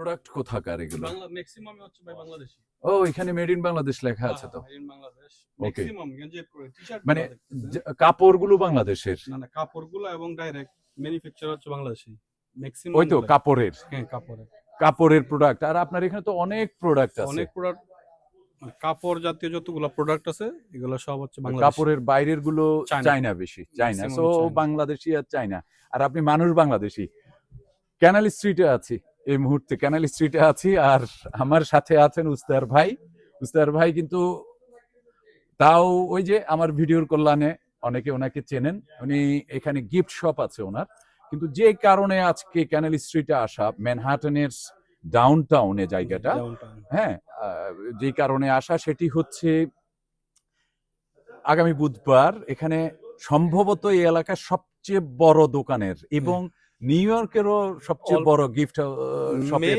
Product কোথাকার এগুলো? Bangla maximum হচ্ছে ভাই বাংলাদেশি। ও এখানে মেড ইন বাংলাদেশ লেখা আছে তো। Made in Bangladesh. ম্যাক্সিমাম যে টি-শার্ট মানে কাপড়গুলো বাংলাদেশের? না না কাপড়গুলো এবং ডাইরেক্ট ম্যানুফ্যাকচার হচ্ছে বাংলাদেশি ম্যাক্সিমাম ওই তো কাপড়ের। হ্যাঁ কাপড়ের। কাপড়ের প্রোডাক্ট আর আপনার এখানে তো অনেক প্রোডাক্ট আছে। অনেক প্রোডাক্ট কাপড় জাতীয় যতগুলো প্রোডাক্ট আছে এগুলো সব হচ্ছে বাংলাদেশি। কাপড়ের বাইরেরগুলো চায়না। বেশি। China so. বাংলাদেশি আর চায়না আর আপনি মানুষ বাংলাদেশি। ক্যানাল স্ট্রিটে আছি। এই মুহূর্তে ক্যানাল স্ট্রিটে আছি আর আমার সাথে আছেন উস্তার ভাই। উস্তার ভাই কিন্তু তাও ওই যে আমার ভিডিওর কল্যাণে অনেকে ওনাকে চেনেন। উনি এখানে গিফট শপ আছে ওনার। কিন্তু যে কারণে আজকে ক্যানাল স্ট্রিটে আসা ম্যানহাটনের ডাউন টাউনে জায়গাটা হ্যাঁ যে কারণে আসা সেটি হচ্ছে আগামী বুধবার। এখানে সম্ভবত এই এলাকার সবচেয়ে বড় দোকানের এবং নিউ ইয়র্কেরও সবচেয়ে বড় গিফট শপের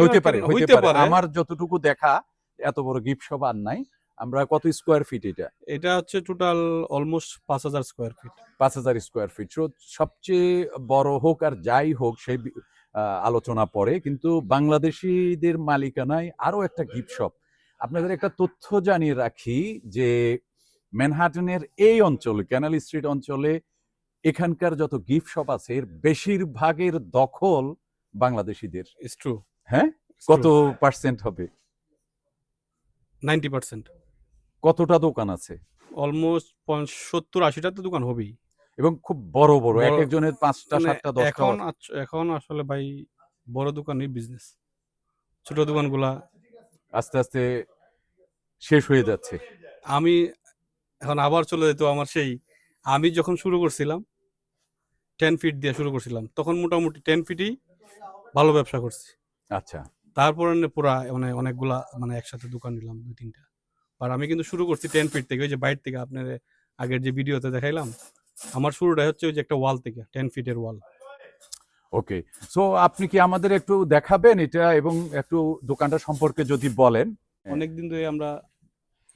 হইতে পারে হইতে পারে। আমার যতটুকু দেখা এত বড় গিফট শপ আর নাই। আমরা কত স্কোয়ার ফিট এটা? এটা হচ্ছে টোটাল অলমোস্ট পাঁচ হাজার স্কোয়ার ফিট পাঁচ হাজার স্কোয়ার ফিট সবচেয়ে বড় হোক আর যাই হোক সেই আলোচনা পরে। কিন্তু বাংলাদেশিদের মালিকানায় আরও একটা গিফট শপ আপনাদের একটা তথ্য জানিয়ে রাখি যে ম্যানহাটনের এই অঞ্চলে ক্যানাল স্ট্রিট অঞ্চলে এখানকার যত গিফট শপ আছে এর বেশিরভাগের দখল বাংলাদেশিদের। ট্রু হ্যাঁ? কত পার্সেন্ট হবে? নাইনটি পার্সেন্ট কতটা দোকান আছে? অলমোস্ট সত্তর আশিটা তো দোকান হবেই। এবং খুব বড় বড়। এক একজনের পাঁচটা মানে সাতটা দশটা এখন এখন আসলে ভাই বড় দোকানই বিজনেস ছোট দোকানগুলা আস্তে আস্তে শেষ হয়ে যাচ্ছে। আমি এখন আবার চলে যেত আমার সেই আমি যখন শুরু করছিলাম টেন ফিট দিয়ে শুরু করছিলাম। তখন মোটামুটি টেন ফিটই ভালো ব্যবসা করছি। আচ্ছা। তারপরে পুরা মানে অনেকগুলা মানে একসাথে দোকান নিলাম দুই তিনটা। আর আমি কিন্তু শুরু করছি টেন ফিট থেকে ওই যে বাইর থেকে আপনার আগের যে ভিডিওতে দেখাইলাম আমার শুরুটা হচ্ছে ওই যে একটা ওয়াল থেকে টেন ফিটের ওয়াল ওকে সো আপনি কি আমাদের একটু দেখাবেন এটা এবং একটু দোকানটা সম্পর্কে যদি বলেন? হ্যাঁ। অনেকদিন ধরে আমরা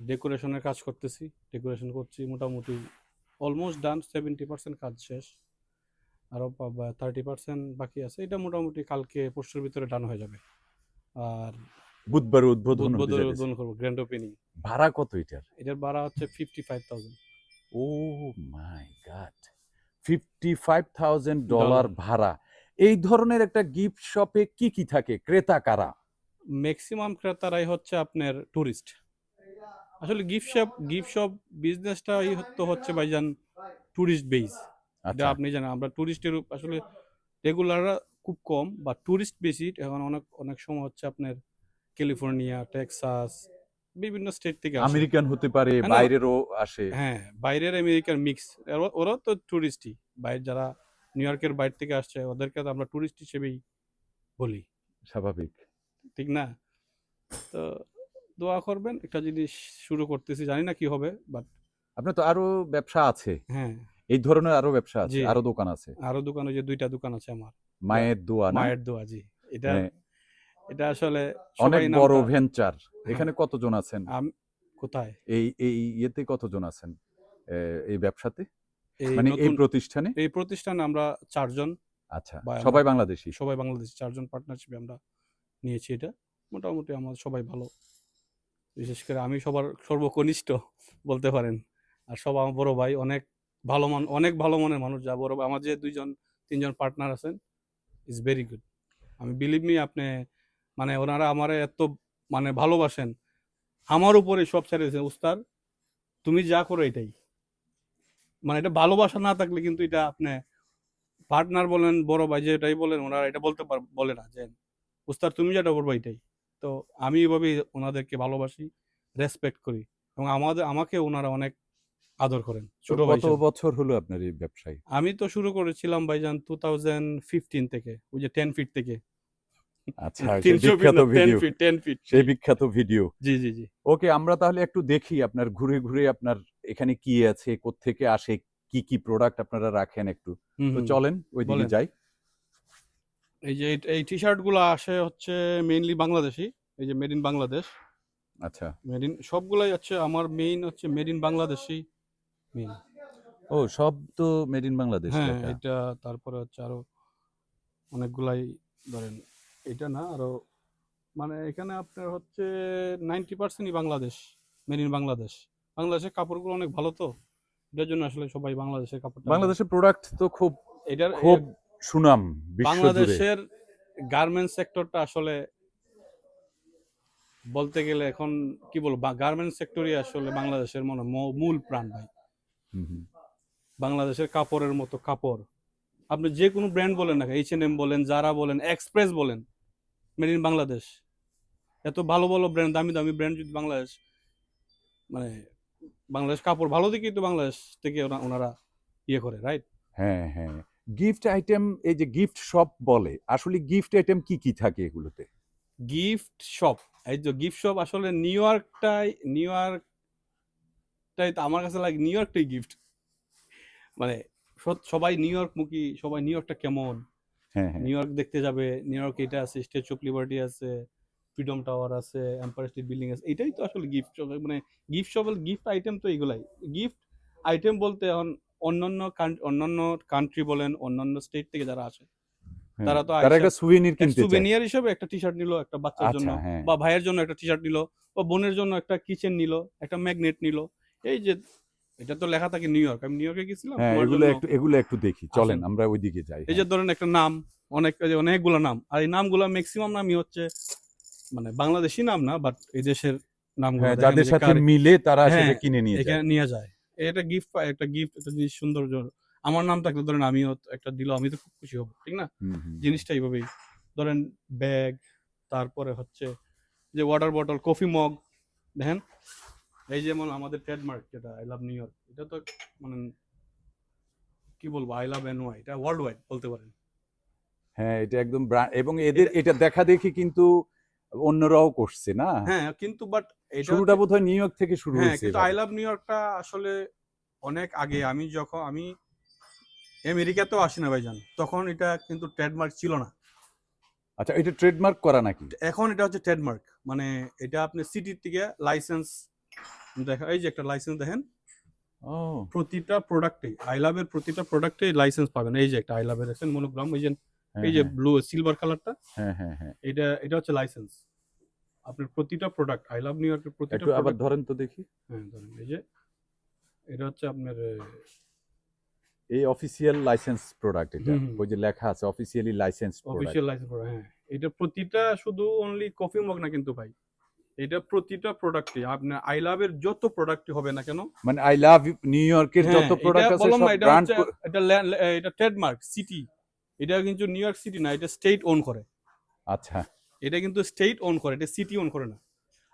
ডেকোরেশনের কাজ করতেছি ডেকোরেশন করছি মোটামুটি অলমোস্ট ডান সেভেন্টি পার্সেন্ট কাজ শেষ। আরও থার্টি পার্সেন্ট বাকি আছে এটা মোটামুটি কালকে পরশুর ভিতরে ডান হয়ে যাবে। আর বুধবার উদ্বোধন উদ্বোধন করব গ্র্যান্ড ওপেনিং ভাড়া কত এটার? এটার ভাড়া হচ্ছে fifty five thousand oh my god fifty five thousand dollar ভাড়া। এই ধরনের একটা গিফট শপে কি কি থাকে? ক্রেতা কারা? ম্যাক্সিমাম ক্রেতারাই হচ্ছে আপনার টুরিস্ট আসলে গিফট শপ গিফট শপ বিজনেসটা এই তো হচ্ছে ভাইজান টুরিস্ট বেস আচ্ছা। আপনি জানেন আমরা টুরিস্টের আসলে রেগুলাররা খুব কম বা টুরিস্ট বেশি। এখন অনেক অনেক সময় হচ্ছে আপনার ক্যালিফোর্নিয়া টেক্সাস বিভিন্ন স্টেট থেকে আমেরিকান হতে পারে হ্যাঁ, বাইরেরও আসে। হ্যাঁ বাইরের আমেরিকার মিক্স ওরাও তো টুরিস্টই বাইরে যারা নিউ ইয়র্কের বাইরে থেকে আসছে ওদেরকে তো আমরা টুরিস্ট হিসেবেই বলি। স্বাভাবিক। ঠিক না? তো দোয়া করবেন একটা জিনিস শুরু করতেছি। জানি না কি হবে বাট আপনার তো আরও ব্যবসা আছে। হ্যাঁ। এই ধরনের আরও ব্যবসা আছে জি। আরও দোকান আছে। আরও দোকানে যে দুইটা দোকান আছে আমার। মায়ের দোয়া না? মায়ের দোয়া জি। এটা মানে এটা আসলে অনেক বড় ভেঞ্চার। এখানে কতজন আছেন? আম- কোথায়? এই এই ইয়েতে কতজন আছেন? এ, এই ব্যবসাতে? এই মানে এই নতুন- প্রতিষ্ঠানে? এই প্রতিষ্ঠানে আমরা চারজন। আচ্ছা বা আমরা- সবাই বাংলাদেশি? সবাই বাংলাদেশি। চারজন পার্টনারশিপে আমরা নিয়েছি এটা। মোটামুটি আমার সবাই ভালো। বিশেষ করে আমি সবার সর্বকনিষ্ঠ বলতে পারেন। আর সব আমার বড় ভাই অনেক ভালো মান, অনেক ভালো মনের মানুষ যা বড় আমার যে দুইজন, তিনজন পার্টনার আছেন ইজ ভেরি গুড আমি বিলিভ মি আপনি মানে ওনারা আমার এত মানে ভালোবাসেন। আমার উপরে সব ছেড়ে দিয়েছেন উস্তার তুমি যা করো এটাই। মানে এটা ভালোবাসা না থাকলে কিন্তু এটা আপনি পার্টনার বলেন, বড় ভাই যে এটাই বলেন, ওনারা এটা বলতে বলে না যে, উস্তাদ, তুমি যেটা বলব এটাই। তো আমি এভাবেই ওনাদেরকে ভালোবাসি রেসপেক্ট করি। এবং আমাদের, আমাকে ওনারা অনেক আদর করেন। ছোট কত বছর হলো আপনার এই ব্যবসায়? আমি তো শুরু করেছিলাম ভাইজান টু থাউজেন্ড ফিফটিন থেকে ওই যে টেন ফিট থেকে। আচ্ছা বিখ্যাত ভিডিও ফিট টেন ফিট সেই বিখ্যাত ভিডিও জি জি জি। ওকে আমরা তাহলে একটু দেখি আপনার ঘুরে ঘুরে আপনার এখানে কি আছে কোত্থেকে আসে কি কি প্রোডাক্ট আপনারা রাখেন একটু। তো চলেন ওইদিকে। যাই। এই যে এই- এই টি শার্টগুলো আসে হচ্ছে মেইনলি বাংলাদেশি এই যে মেড ইন বাংলাদেশ। আচ্ছা। মেড ইন সবগুলাই হচ্ছে আমার মেইন হচ্ছে মেড ইন বাংলাদেশি। মেইন ও সব তো মেড ইন বাংলাদেশ হ্যাঁ লেখা। এটা তারপরে হচ্ছে আরও অনেকগুলাই ধরেন এটা না আরও মানে এখানে আপনার হচ্ছে নাইনটি পার্সেন্টই বাংলাদেশ মেড ইন বাংলাদেশ বাংলাদেশের কাপড়গুলো অনেক ভালো তো এটার জন্য আসলে সবাই বাংলাদেশের কাপড় বাংলাদেশের প্রোডাক্ট তো খুব এটার খুব সুনাম বিশ্ব জুড়ে বাংলাদেশের গার্মেন্টস সেক্টরটা আসলে বলতে গেলে এখন কি বলব গার্মেন্টস সেক্টরই আসলে বাংলাদেশের মনে হয় মূল প্রাণ ভাই। বাংলাদেশের কাপড়ের মতো কাপড়। আপনি যে কোনো ব্র্যান্ড বলেন না এইচ এন এম বলেন যারা বলেন এক্সপ্রেস বলেন মেড ইন বাংলাদেশ এত ভালো ভালো ব্র্যান্ড দামি দামি ব্র্যান্ড যদি বাংলাদেশ মানে বাংলাদেশ কাপড় ভালো দেখেই তো বাংলাদেশ থেকে ওনা- ওনারা ইয়ে করে রাইট হ্যাঁ হ্যাঁ। গিফট আইটেম এই যে গিফট শপ বলে আসলে গিফট আইটেম কি কি থাকে এগুলোতে? গিফট শপ এই যে গিফট শপ আসলে নিউ ইয়র্কটাই নিউ ইয়র্কটাই তো আমার কাছে লাগে নিউ ইয়র্কটাই গিফট মানে সবাই নিউ ইয়র্ক মুখী সবাই নিউ ইয়র্কটা কেমন? হ্যাঁ হ্যাঁ। নিউ ইয়র্ক দেখতে যাবে নিউ ইয়র্ক এটা আছে স্ট্যাচু অফ লিবার্টি আছে ফ্রিডম টাওয়ার আছে এম্পায়ার স্টেট বিল্ডিং আছে এটাই তো আসলে গিফট মানে গিফট শপ গিফট আইটেম তো এগুলাই। গিফট আইটেম বলতে এখন অন্যান্য অন্যান্য কান্ট্রি বলেন অন্যান্য স্টেট থেকে যারা আসে হ্যাঁ। তারা তো তারা একটা সুভিনির কিনতে চায়। সুভেনিয়ার হিসেবে একটা টি শার্ট নিল একটা বাচ্চার আচ্ছা, জন্য হ্যাঁ। বা ভাইয়ের জন্য একটা টি শার্ট নিল বা বোনের জন্য একটা কিচেন নিল একটা ম্যাগনেট নিল এই যে এটা তো লেখা থাকে নিউ ইয়র্ক আমি নিউ ইয়র্কে গেছিলাম হ্যাঁ এগুলো একটু এগুলো একটু দেখি। চলেন আমরা ওইদিকে যাই। এই যে ধরেন একটা নাম অনেক যে অনেকগুলো নাম। আর এই নামগুলো ম্যাক্সিমাম নামই হচ্ছে মানে বাংলাদেশি নাম না বাট এই দেশের নামগুলো হ্যাঁ যাদের সাথে মিলে তারা হ্যাঁ, সেটা কিনে নিয়ে যায়। নিয়ে যায়। এটা গিফট পায় একটা গিফট একটা জিনিস সৌন্দর্য। আমার নাম থাকলে ধরেন আমিও একটা দিল আমি তো খুব খুশি হব ঠিক না। জিনিসটা এইভাবেই। ধরেন ব্যাগ তারপরে হচ্ছে যে ওয়াটার বটল কফি মগ দেখেন? এই যেমন আমাদের ট্রেডমার্ক যেটা আই লাভ নিউ ইয়র্ক এটা তো মানে কি বলব আই লাভ এনওয়াই এটা ওয়ার্ল্ড ওয়াইড বলতে পারেন। হ্যাঁ এটা একদম এবং এদের এটা দেখা দেখি কিন্তু অন্যরাও করছে না? হ্যাঁ কিন্তু বাট এটা শুরুটা বোধহয় নিউ ইয়র্ক থেকে শুরু হ্যাঁ হয়েছে কিন্তু আই লাভ নিউ ইয়র্কটা আসলে অনেক আগে আমি যখন আমি আমেরিকাতেও আসি না ভাইজান তখন এটা কিন্তু ট্রেডমার্ক ছিল না। আচ্ছা এটা ট্রেডমার্ক করা নাকি? এখন এটা হচ্ছে ট্রেডমার্ক মানে এটা আপনি সিটির থেকে লাইসেন্স দেখা এই যে একটা লাইসেন্স দেখেন। ও। প্রতিটা প্রোডাক্টে আই লাভের প্রতিটা প্রোডাক্টে লাইসেন্স পাবেন। এই যে একটা আই লাভের দেখেন মনোগ্রাম এই যে এই যে ব্লু সিলভার কালারটা হ্যাঁ হ্যাঁ হ্যাঁ। এটা এটা হচ্ছে লাইসেন্স আপনার প্রতিটা প্রোডাক্ট আই লাভ নিউ ইয়র্কের প্রতিটা একটু আবার ধরেন তো দেখি। হ্যাঁ ধরেন এই যে এটা হচ্ছে আপনার এই অফিসিয়াল লাইসেন্স প্রোডাক্ট এটা। ওই যে লেখা আছে officially license product official license হ্যাঁ। এটা প্রতিটা শুধু অনলি কফি মগ না কিন্তু ভাই। এটা প্রতিটা প্রোডাক্টে আপনার আই লাভের যত প্রোডাক্ট হবে না কেন মানে আই লাভ নিউ ইয়র্কের যত প্রোডাক্ট আছে সব এটা ব্র্যান্ড এটা এটা ট্রেডমার্ক সিটি এটা কিন্তু নিউ ইয়র্ক সিটি না এটা স্টেট ওন করে। আচ্ছা। এটা কিন্তু স্টেট ওন করে এটা সিটি ওন করে না।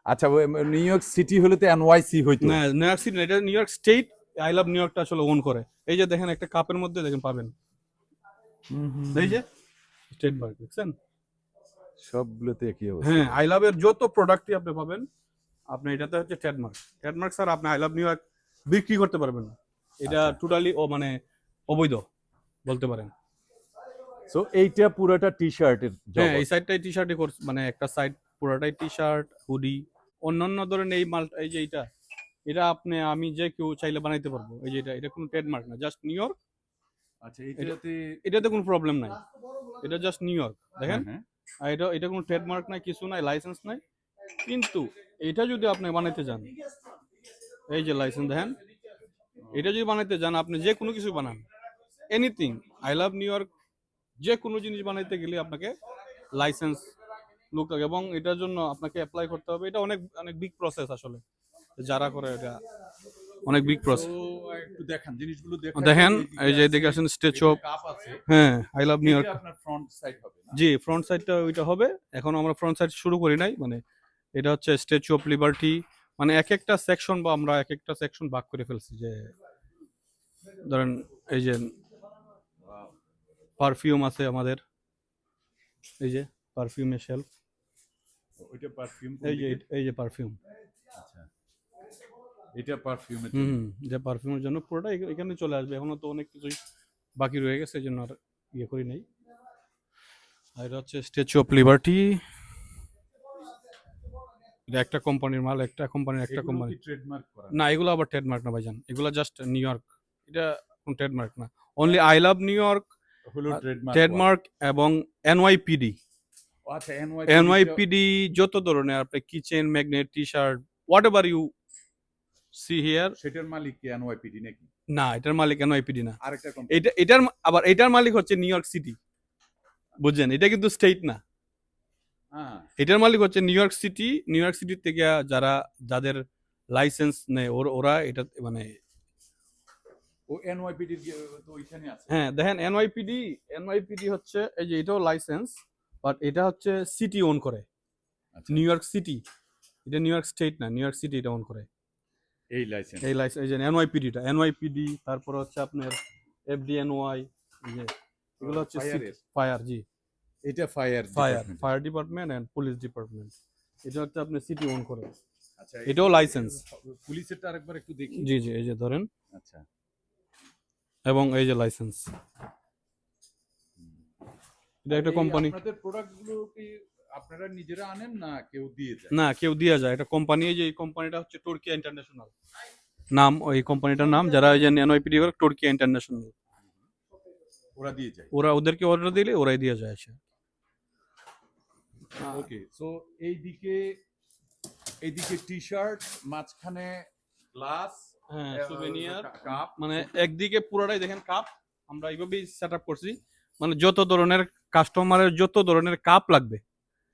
আচ্ছা নিউ ইয়র্ক সিটি হলে তো এনওয়াইসি হইতো। না নিউ ইয়র্ক সিটি না এটা New York state I love New ইয়র্কটা আসলে ওন করে। এই যে দেখেন একটা কাপের মধ্যে দেখেন পাবেন। হুম, হুম, এই যে ট্রেডমার্ক দেখছেন? সবগুলোতে একই অবস্থা। হ্যাঁ আই লাভের যত প্রোডাক্টই আপনি পাবেন আপনি এটাতে হচ্ছে ট্রেডমার্ক ট্রেডমার্ক স্যার আপনি আই লাভ নিউ ইয়র্ক বিক্রি করতে পারবেন না। এটা আচ্ছা। টোটালি ও মানে অবৈধ বলতে পারেন। সো এইটা পুরোটা টি শার্টের হ্যাঁ এই সাইডটাই টি শার্টই করছে মানে একটা সাইড পুরোটাই টি শার্ট হুডি অন্যান্য ধরেন এই মাল এই যে এটা এটা আপনি আমি যে কেউ চাইলে বানাইতে পারব। এই যে এটা এটা কোনো ট্রেডমার্ক না জাস্ট নিউ ইয়র্ক আচ্ছা এইটাতে এটাতে কোনো প্রবলেম নাই। এটা জাস্ট নিউ ইয়র্ক দেখেন। হ্যাঁ, আর এটা এটা কোনো ট্রেডমার্ক নাই, কিছু নাই লাইসেন্স নাই। কিন্তু এটা যদি আপনি বানাইতে যান, এই যে লাইসেন্স দেখেন, এটা যদি বানাইতে যান, আপনি যে কোনো কিছু বানান anything I love New York যে কোনো জিনিস বানাইতে গেলে আপনাকে লাইসেন্স লুক এবং এটার জন্য আপনাকে অ্যাপ্লাই করতে হবে। এটা অনেক অনেক বিগ প্রসেস আসলে, যারা করে এটা। অনেক বিগ প্রসেস একটু দেখান জিনিসগুলো দেখেন এই যে এদিকে আসেন স্টেচু অফ হ্যাঁ আই লাভ নিউ ইয়র্ক আপনার ফ্রন্ট সাইড হবে জি ফ্রন্ট সাইডটা ওইটা হবে। এখন আমরা ফ্রন্ট সাইড শুরু করি নাই মানে এটা হচ্ছে স্ট্যাচু অফ লিবার্টি মানে এক একটা সেকশন বা আমরা এক একটা সেকশন ভাগ করে ফেলছি যে ধরেন এই যে পারফিউম আছে আমাদের। এই যে পারফিউমের শেলফ ওইটা পারফিউম এই যে এই যে পারফিউম এটা পারফিউমের হুম যে পারফিউমের জন্য পুরোটা এখানে চলে আসবে। এখনও তো অনেক কিছুই বাকি রয়ে গেছে এই জন্য আর ইয়ে করি নাই। আর এটা হচ্ছে স্ট্যাচু অফ লিবার্টি এটা একটা কোম্পানির মাল একটা কোম্পানির একটা কোম্পানি ট্রেডমার্ক করা? না এগুলো আবার ট্রেডমার্ক না ভাইজান। এগুলো জাস্ট নিউ ইয়র্ক এটা কোন ট্রেডমার্ক না। Only I love New York হলো ট্রেডমার্ক ট্রেডমার্ক এবং এনওয়াইপিডি আচ্ছা এনওয়াইপিডি যত ধরনের আপনি kitchen magnet T shirt whatever you see here সেটার মালিক কি এনওয়াইপিডি নাকি? না এটার মালিক এনওয়াইপিডি না। আরেকটা কোম্পানি এটা এটার আবার এটার মালিক হচ্ছে নিউ ইয়র্ক সিটি বুঝছেন? এটা কিন্তু স্টেট না। হ্যাঁ। এটার মালিক হচ্ছে New York City New York City থেকে যারা যাদের লাইসেন্স নেয় ওর- ওরা এটা মানে ও এনওয়াইপিডির তো ওইখানে আছে। হ্যাঁ দেখেন এনওয়াইপিডি এনওয়াইপিডি হচ্ছে এই যে এটাও লাইসেন্স বাট এটা হচ্ছে সিটি ওন করে। নিউ ইয়র্ক সিটি এটা নিউ ইয়র্ক স্টেট না নিউ ইয়র্ক সিটি এটা ওন করে। এই লাইসেন্স এই লাইসেন্স এই যে এনওয়াইপিডিটা এনওয়াইপিডি তারপর হচ্ছে আপনার এফডিএনওয়াই যে এগুলো হচ্ছে ফায়ার জি। এটা fire fire fire department and police department এটা হচ্ছে আপনি সিটি ওন করে। আচ্ছা এটাও license। পুলিশেরটা আরেকবার একটু দেখি। জি জি এই যে ধরেন। আচ্ছা। এবং এই যে লাইসেন্স এটা একটা কোম্পানি আপনাদের প্রোডাক্টগুলো কি আপনারা নিজেরা আনেন না কেউ দিয়ে যায় না কেউ দিয়ে যায়। এটা কোম্পানি যে এই কোম্পানিটা হচ্ছে টর্কিয়া ইন্টারন্যাশনাল নাম ওই কোম্পানিটার নাম যারা এই যে এনওয়াইপিডি করে টর্কিয়া ইন্টারন্যাশনাল ওরা দিয়ে যায়। ওরা ওদেরকে অর্ডার দিলে ওরাই দিয়ে যায় এসে ওকে সো এইদিকে এইদিকে টি শার্ট মাঝখানে গ্লাস হ্যাঁ সুভেনিয়ার কাপ মানে একদিকে পুরোটাই দেখেন কাপ আমরা এইভাবেই সেট আপ করছি। মানে যত ধরনের কাস্টমারের যত ধরনের কাপ লাগবে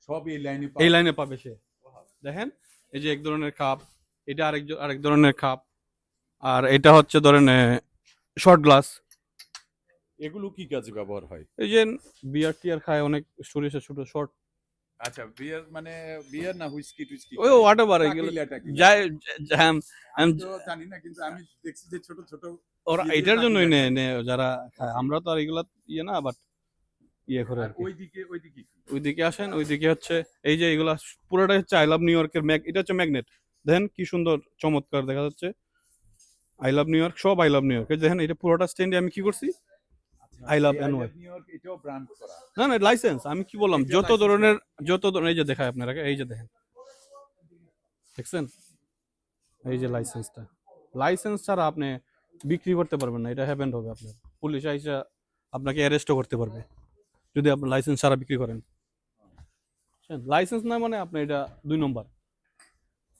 সব এই লাইনে এই লাইনে পাবে সে। দেখেন এই যে এক ধরনের কাপ এটা আরেক আরেক ধরনের কাপ আর এটা হচ্ছে ধরেন শর্ট গ্লাস এগুলো কি কাজে ব্যবহার হয়? এই যে বিয়ার টিয়ার খায় অনেক সরিষা ছোট শর্ট আচ্ছা বিয়ার মানে বিয়ার না হুইস্কি টুইস্কি ওই হোয়াট এগুলো যাই যা- আম- আমি তো জানি না কিন্তু আমি দেখছি যে ছোট ছোট ওরা এটার জন্যই টাকিলা নেয় নেয় যারা খায়। আমরা তো আর এগুলা ইয়ে না বাট ইয়ে করে আর ওইদিকে ওইদিকে ওইদিকে আসেন ওইদিকে হচ্ছে এই যে এগুলা পুরোটাই হচ্ছে আই লাভ নিউ ইয়র্কের ম্যাগ এটা হচ্ছে ম্যাগনেট। দেখেন কি সুন্দর চমৎকার দেখা যাচ্ছে। আই লাভ নিউ ইয়র্ক সব আই লাভ নিউ ইয়র্ক দেখেন এটা পুরোটা স্ট্যান্ডে আমি কি করছি? এটাও ব্র্যান্ড করা। না না লাইসেন্স আমি কি বললাম? যত ধরনের যত ধরনের এই যে দেখায় আপনারা এই যে দেখেন। দেখছেন? এই যে লাইসেন্সটা লাইসেন্স ছাড়া আপনি বিক্রি করতে পারবেন না এটা হ্যাপেন্ড হবে আপনার। পুলিশ আইসা আপনাকে অ্যারেস্টও করতে পারবে। যদি আপনি লাইসেন্স ছাড়া বিক্রি করেন। লাইসেন্স না মানে আপনি এটা দুই নম্বর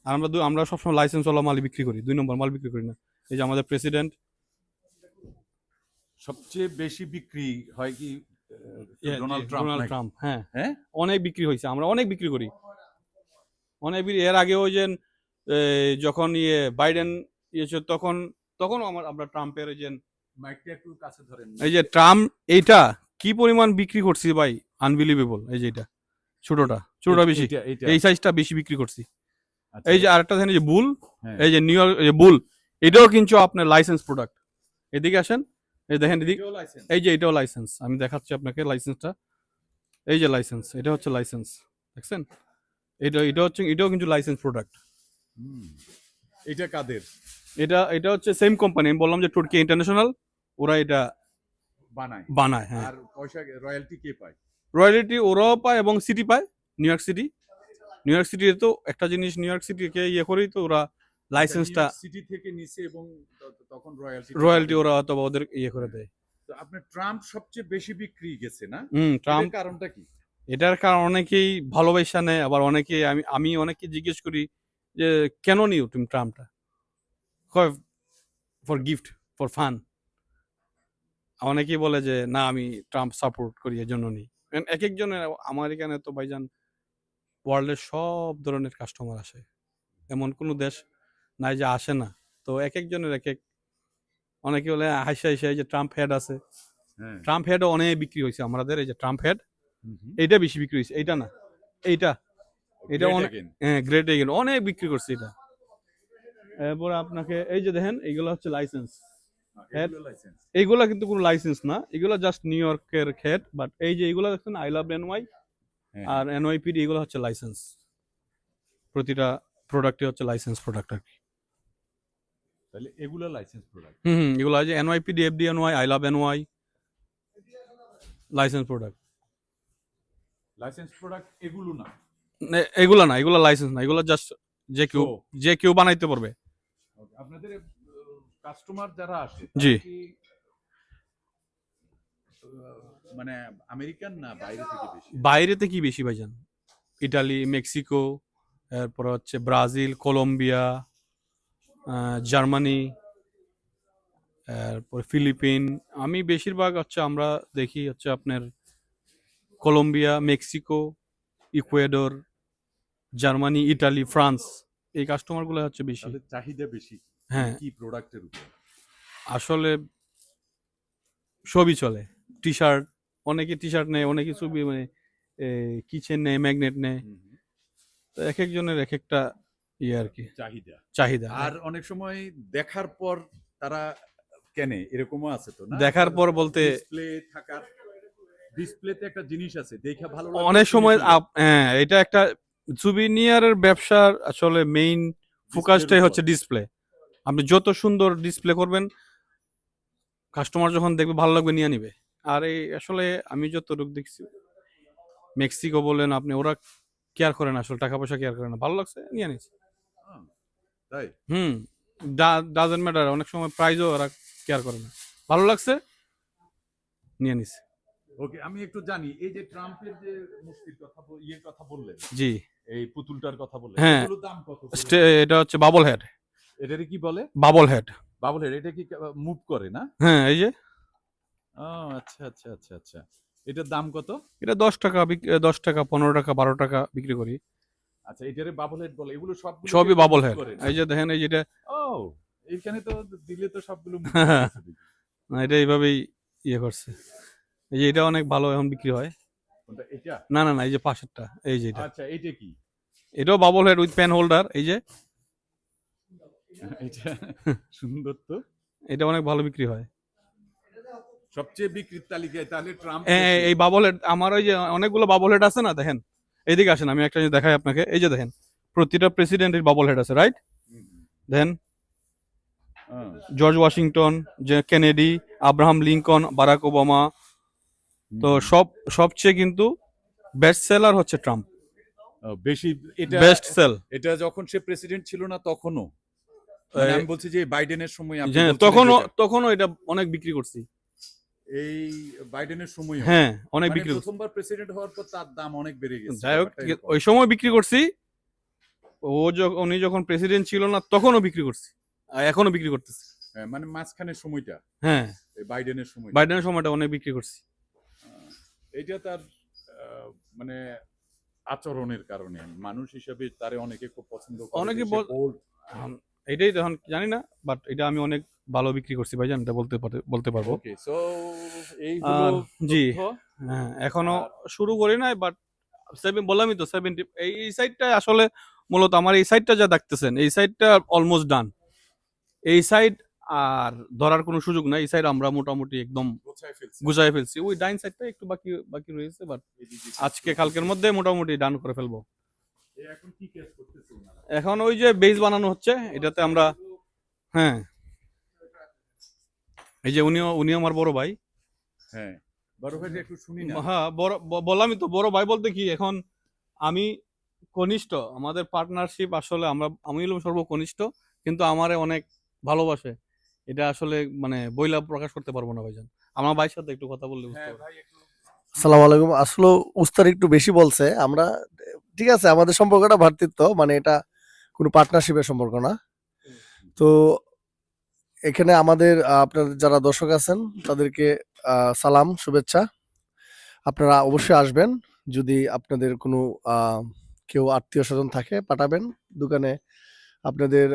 আর আমরা আমরা সবসময় লাইসেন্স ওয়ালা মাল বিক্রি করি দুই নম্বর মাল বিক্রি করি না। এই যে আমাদের প্রেসিডেন্ট সবচেয়ে বেশি বিক্রি হয় কি ডোনাল্ড ট্রাম্প হ্যাঁ। হ্যাঁ? অনেক বিক্রি হয়েছে আমরা অনেক বিক্রি করি। অনেক বিক্রি- এর আগে ওই যে যখন ইয়ে বাইডেন ইয়ে ছিল তখন তখনও আমার আমরা ট্রাম্পের এই যে মাইকটা একটু কাছে ধরেন। এই যে ট্রাম্প এইটা কি পরিমাণ বিক্রি করছি ভাই? আনবিলিভেবল এই যে এটা। ছোটটা ছোটটা বেশি। এই সাইজটা বেশি বিক্রি করছি। আচ্ছা। এই যে আরেকটা দেখেন যে বুল হ্যাঁ। এই যে নিউ ইয়র্ক যে বুল এটাও কিন্তু আপনার লাইসেন্স প্রোডাক্ট এদিকে আসেন এই দেখেন এদিকে এই যে এটাও লাইসেন্স আমি দেখাচ্ছি আপনাকে লাইসেন্সটা এই যে লাইসেন্স এটা হচ্ছে লাইসেন্স দেখছেন? এটা এটা হচ্ছে এটাও কিন্তু লাইসেন্স প্রোডাক্ট এটা কাদের? এটা এটা হচ্ছে সেম কোম্পানি আমি বললাম যে টুর্কি ইন্টারন্যাশনাল ওরা এটা বানায়। বানায় হ্যাঁ। আর পয়সা রয়্যালটি কে পায়? রয়্যালিটি ওরাও পায় এবং সিটি পায় New York City New York City তো একটা জিনিস নিউ ইয়র্ক সিটিকে ইয়ে করেই তো ওরা লাইসেন্সটা সিটি থেকে নিছে এবং তখন রয়্যালটি রয়্যালিটি ওরা অথবা ওদের ইয়ে করে দেয়। তো আপনার ট্রাম্প সবচেয়ে বেশি বিক্রি গেছে না? হুম ট্রাম্প কারণটা কি? এটার কারণ অনেকেই ভালোবাসা নেয় আবার অনেকেই আমি আমি অনেকে জিজ্ঞেস করি যে কেন নিও তুমি ট্রাম্পটা ফর গিফট ফর ফান অনেকেই বলে যে না আমি ট্রাম্প সাপোর্ট করি এর জন্য নিই এক একজনের আমার এখানে তো ভাইজান ওয়ার্ল্ডের সব ধরনের কাস্টমার আসে এমন কোনো দেশ নাই যে আসে না তো এক একজনের এক এক অনেকে বলে হাসি হাসি এই যে ট্রাম্প হেড আছে হ্যাঁ ট্রাম্প হেডও অনেক বিক্রি হয়েছে আমাদের এই যে ট্রাম্প হেড। এইটা বেশি বিক্রি হয়েছে এইটা না এইটা এটা অনেক-. হ্যাঁ গ্রেট এগেল অনেক বিক্রি করছে এটা এরপরে আপনাকে এই যে দেখেন এইগুলো হচ্ছে লাইসেন্স। এইগুলা কিন্তু কোনো লাইসেন্স না। এগুলো জাস্ট নিউ ইয়র্কের খেট বাট এই যে এইগুলো দেখছেন আই লাভ এনওয়াই আর এনওয়াইপিডি এগুলো হচ্ছে লাইসেন্স প্রতিটা প্রোডাক্টই হচ্ছে লাইসেন্স প্রোডাক্ট আর কি। তাহলে এগুলো লাইসেন্স প্রোডাক্ট হুম হুম এগুলো আছে NYPD FD NY I love NY license product license product এগুলো না। এগুলো না এগুলো লাইসেন্স না এগুলো জাস্ট যে কেউ যে কেউ বানাইতে পারবে। আপনাদের কাস্টমার যারা আসে জি। মানে আমেরিকান না বাইরে থেকে বেশি? বাইরেতে কি বেশি ভাইজান। ইটালি মেক্সিকো এরপর হচ্ছে ব্রাজিল কলম্বিয়া জার্মানি এরপর ফিলিপিন। আমি বেশিরভাগ হচ্ছে আমরা দেখি হচ্ছে আপনার Colombia Mexico Ecuador Germany Italy France এই কাস্টমারগুলো হচ্ছে বেশি। চাহিদা বেশি। হ্যাঁ। কি প্রোডাক্টের উপর? আসলে সবই চলে। টি শার্ট অনেকে টি শার্ট নেয় অনেকে ছবি মানে কিচেন নেয় ম্যাগনেট নেয়। তো এক একজনের এক একটা ইয়ে আর কি। চাহিদা। চাহিদা। আর অনেক সময় দেখার পর তারা কেনে এরকমও আছে তো না? দেখার পর বলতে ডিসপ্লে থাকার ডিসপ্লেতে একটা জিনিস আছে দেখা ভালো অনেক সময় হ্যাঁ এটা একটা সুবিনিয়ারের ব্যবসার আসলে মেইন ফোকাসটাই হচ্ছে ডিসপ্লে আপনি যত সুন্দর ডিসপ্লে করবেন কাস্টমার যখন দেখবে ভালো লাগবে নিয়ে নিবে। আর এই আসলে আমি যতটুকু দেখছি মেক্সিকো বলেন আপনি ওরা কেয়ার করেন আসলে টাকা পয়সা কেয়ার করে না। ভালো লাগছে নিয়ে নিচ্ছে তাই? হুম ডাজেন্ট ম্যাটার অনেক সময় প্রাইজও ওরা কেয়ার করে না। ভালো লাগছে নিয়ে নিছে ওকে আমি একটু জানি এই যে ট্রাম্পের যে মূর্তির কথা বল- ইয়ের কথা বললেন জি। এই পুতুলটার কথা বললেন হ্যাঁ। দাম কত? এটা হচ্ছে বাবল হেড এটারে কি বলে? বাবল হেড বাবলের এটা কি মুভ করে না? হ্যাঁ এই যে। ও আচ্ছা আচ্ছা আচ্ছা আচ্ছা। এটার দাম কত? এটা দশ টাকা দশ টাকা পনেরো টাকা বারো টাকা বিক্রি করি। আচ্ছা এটারে বাবল হেড বলে। এগুলো সব সবই বাবল হেড এই যে দেখেন এই যেটা ও এইখানে তো দিলে তো সবগুলো। না, এটা এইভাবেই ইয়ে করছে। এই যে এটা অনেক ভালো এখন বিক্রি হয়। এটা না না না এই যে পাশেরটা এই যে এটা। আচ্ছা এইটা কি? এটাও bubble head with pen holder এই যে। এটা সুন্দর তো। এটা অনেক ভালো বিক্রি হয়। সবচেয়ে বিক্রির তালিকায় তাহলে ট্রাম্প এই বাবল হেড আমার ওই যে অনেকগুলো বাবল হেড আছে না দেখেন? এইদিকে আসেন আমি একটা জিনিস দেখাই আপনাকে। এই যে দেখেন প্রতিটা প্রেসিডেন্টের বাবল হেড আছে রাইট হ্যাঁ। জর্জ ওয়াশিংটন যে Kennedy Abraham Lincoln Barack Obama তো সব সবচেয়ে কিন্তু বেস্ট সেলার হচ্ছে ট্রাম্প বেশি এটা বেস্ট সেল এটা যখন সে প্রেসিডেন্ট ছিল না তখনও। আমি বলছি যে বাইডেনের সময় আপনি বলছিলেন তখনও এটা অনেক বিক্রি করছি। এই বাইডেনের সময় হ্যাঁ অনেক বিক্রি প্রথমবার প্রেসিডেন্ট হওয়ার পর তার দাম অনেক বেড়ে গেছে। যাই হোক ওই সময় বিক্রি করছি। ও যখন উনি যখন প্রেসিডেন্ট ছিল না তখনও বিক্রি করছি। আর এখনও বিক্রি করতেছি। হ্যাঁ, মানে মাঝখানের সময়টা। হ্যাঁ। এই বাইডেনের সময় বাইডেনের সময়টা অনেক বিক্রি করছি। এটা তার মানে আচরণের কারণে। মানুষ হিসেবে তারে অনেকে খুব পছন্দ করে অনেকে এটাই তখন জানি না বাট এটা আমি অনেক ভালো বিক্রি করছি ভাইজান এটা বলতে বলতে পারব। জি। হ্যাঁ এখনও শুরু করি নাই বাট সেভেন বললামই তো সেভেন্টি এই সাইডটা আসলে মূলত আমার এই সাইডটা যা দেখতেছেন এই সাইডটা অলমোস্ট ডান এই সাইড আর ধরার কোনো সুযোগ নাই এই সাইড আমরা মোটামুটি একদম গুছাই ফেলছি। ওই ডাইন সাইডটা একটু বাকি বাকি রয়েছে বাট আজকে কালকের মধ্যে মোটামুটি ডান করে ফেলব। এখন ওই যে বেস বানানো হচ্ছে এটাতে আমরা হ্যাঁ। এই যে উনিও উনি আমার বড় ভাই। হ্যাঁ। বড় ভাই একটু শুনি না। হ্যাঁ বড় বললামই তো বড় ভাই বলতে কি এখন আমি কনিষ্ঠ আমাদের পার্টনারশিপ আসলে আমরা আমি হলাম সর্বকনিষ্ঠ কিন্তু আমারে অনেক ভালোবাসে। এটা আসলে মানে বইলা প্রকাশ করতে পারব না ভাইজান। আমার ভাইয়ের সাথে একটু কথা বললে বুঝতে হ্যাঁ পারব। ভাই একটু আসসালামু আলাইকুম। আসলে উস্তাদ একটু বেশি বলছে। আমরা ঠিক আছে আমাদের সম্পর্কটা ভ্রাতৃত্ব মানে এটা কোনো পার্টনারশিপের সম্পর্ক না। তো এখানে আমাদের আহ, আপনাদের যারা দর্শক আছেন তাদেরকে সালাম শুভেচ্ছা। আপনারা অবশ্যই আসবেন যদি আপনাদের কোনো কেউ আত্মীয় স্বজন থাকে পাঠাবেন। দোকানে আপনাদের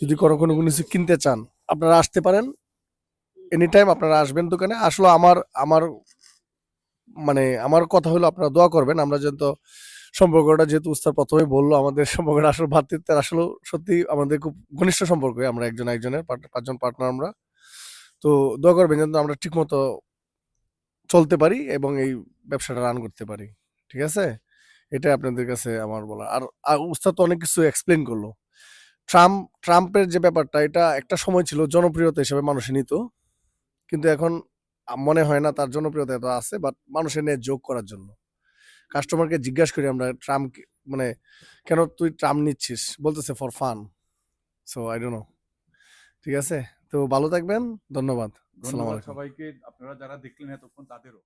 যদি কোনো কোনো কিছু কিনতে চান আপনারা আসতে পারেন। এনি টাইম আপনারা আসবেন দোকানে। আসলে আমার আমার মানে আমার কথা হলো আপনারা দোয়া করবেন, আমরা যেহেতু সম্পর্কটা যেহেতু উস্তাদ প্রথমেই বলল, আমাদের সম্পর্কটা আসলে ভ্রাতৃত্বের আসলে সত্যি আমাদের খুব ঘনিষ্ঠ সম্পর্ক আমরা একজন একজনের পাঁচজন পার্টনার আমরা। তো দোয়া করবেন যেন আমরা ঠিক মতো চলতে পারি এবং এই ব্যবসাটা রান করতে পারি, ঠিক আছে? এটাই আপনাদের কাছে আমার বলা আর উস্তাদ তো অনেক কিছু এক্সপ্লেন করল। ট্রাম্প, ট্রাম্পের যে ব্যাপারটা, এটা একটা সময় ছিল জনপ্রিয়তা হিসেবে মানুষ নিত, কিন্তু এখন মনে হয় না তার জনপ্রিয়তা এত আছে বাট মানুষের নিয়ে যোগ করার জন্য। কাস্টমারকে জিজ্ঞাসা করি আমরা ট্রাম মানে কেন তুই ট্রাম নিচ্ছিস? বলতেছে for fun so I don't know ঠিক আছে? তো ভালো থাকবেন ধন্যবাদ। সবাইকে। আপনারা যারা দেখলেন এতক্ষণ তাদেরও।